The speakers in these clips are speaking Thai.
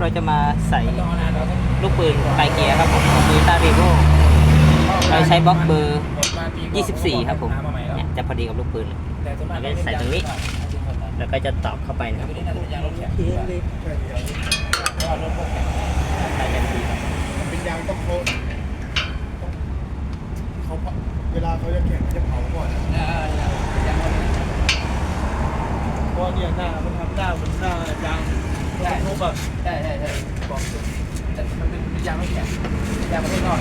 เราจะมาใส่ต้องเอานานเราต้องลูกปืนไกลเกียร์ครับผมมือตารีโวเราใช้บล็อกเบอร์ประมาณปีก่อน24 ครับผมน้ำมาใหม่แล้วเนี่ยจะพอดีกับลูกปืนแต่ส่วนมากเราก็ใส่ตรงนี้ แล้วก็จะตอกเข้าไปนะครับตัวนี้น่าจะเป็นยางรถแข็งเพราะว่ารถพวกแข็งใส่กันทีครับมันเป็นยางต้องเขาเขาเผาเวลาเขาจะแข่งเขาจะเผาก่อนนะ อ่ายางรถแข็ง เพ ราะเนี่ยหน้ามันทำหน้าเหมันหน้ายางรถทุบอะใช่ใช่ใช่บอกถูกแต่มันเป็นยางรถแข็งยางประเทนอก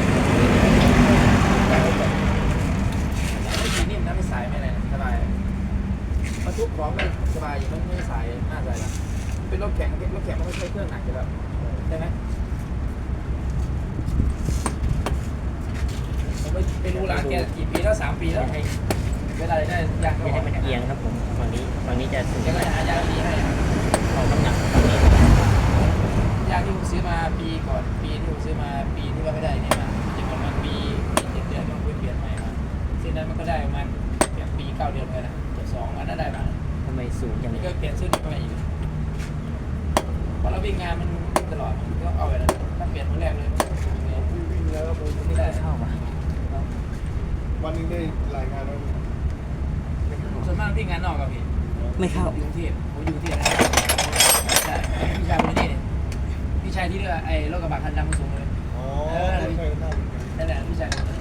ยางรถแข็งไม่สีนิ่มนะไม่สายไม่อะไรนะสบายมาทุบของได้สบายอยู่ไม่ไม่สายหน้าสายละเป็นรถแข็งรถแข็งมันไม่ใช่เครื่องหนักอยู่แล้วใช่ไหมผมไม่ไม่รู้ร้านแกกี่ปีแล้วสามปีแล้วเวลาได้ยางก็ให้มันเอียงครับผมฝั่งนี้ฝั่งนี้ จะสูงแกก็จะหายางนี้ให้เอาน้ำหนักฝั่งนี้ยาที่ผมซื้อมาปีก่อนปีที่ผมซื้อมาปีที่ว่าไม่ได้เนี่ยมาจะประมาณปีเจ็ดเดือนมันเปลี่ยนใหม่มาซึ่งนั้นมันก็ได้ประมาณแบบปีเก้าเดือนเลยนะเจ็ดสองอันนั้นได้มาทำไมสูงจังนี่ก็เปลี่ยนซื้อเข้ามาอีกพอเราวิ่งงานมันตลอดมันก็เอาไปแล้วถ้าเปลี่ยนครั้งแรกเลยมันก็สูงเลยวิ่งแล้วก็ไม่ได้เข้ามาวันนึงได้รายงานแล้วส่วนมากวิ่งานนอกกับพี่ ไม่เข้า อยู่กรุงเทพผมอยู่กรุงเทพนะใช่พี่ชายคนนี้เนี่ยพี่ชายที่เรือไอ้รถกระบะคันดำสูงเลย อ๋อใช่ใช่ใช่นั่นแหละพี่ชายคนนั้น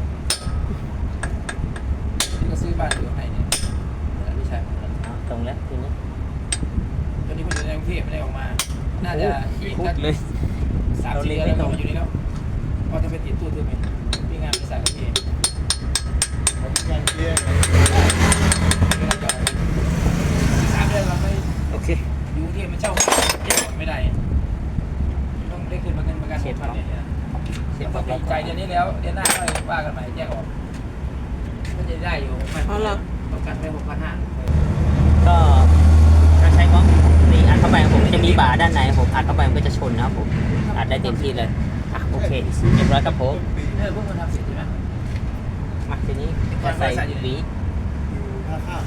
ที่ก็ซื้อบ้านอยู่ให้เนี่ยนั่นแหละพี่ชายคนนั้นเอาตรงแล้วทีนี้ตอนนี้คนอยู่ในกรุงเทพไม่ได้ออกมา น่าจะอีกพูสัดกเลย สามสี่เดือนแล้วก็มาอยู่นี่แล้วพอจะไปติดตู้ตู้ไหมพี่งานบริษัทกับพี่ ผมงานเกียร์ ไม่ได้จอดสามเดือนเราไม่ โอเค อยู่กรุงเทพมันเช่าแยกออกไม่ได้ต้องได้คืนประกันประกันหกพันเนี่ยเสียบต้ล็อองกดีใจเดือนนี้แล้วเดือนหน้าก็ว่ากันใหม่แยกออกก็จะได้อยู่มันประกันไปหกพันห้าก็เราใช้บล็อกนี่อัดเข้าไปครับผมจะมีบาร์ด้านในครับผมอัดเข้าไปมันก็จะชนนะครับผมอัดได้เต็มที่เลยอะโอเคเรียบร้อยครับผมปีเออพวกมันทำเสร็จใช่ไหมมาทีนี้จะใส่หวีอยู่ท่าข้าม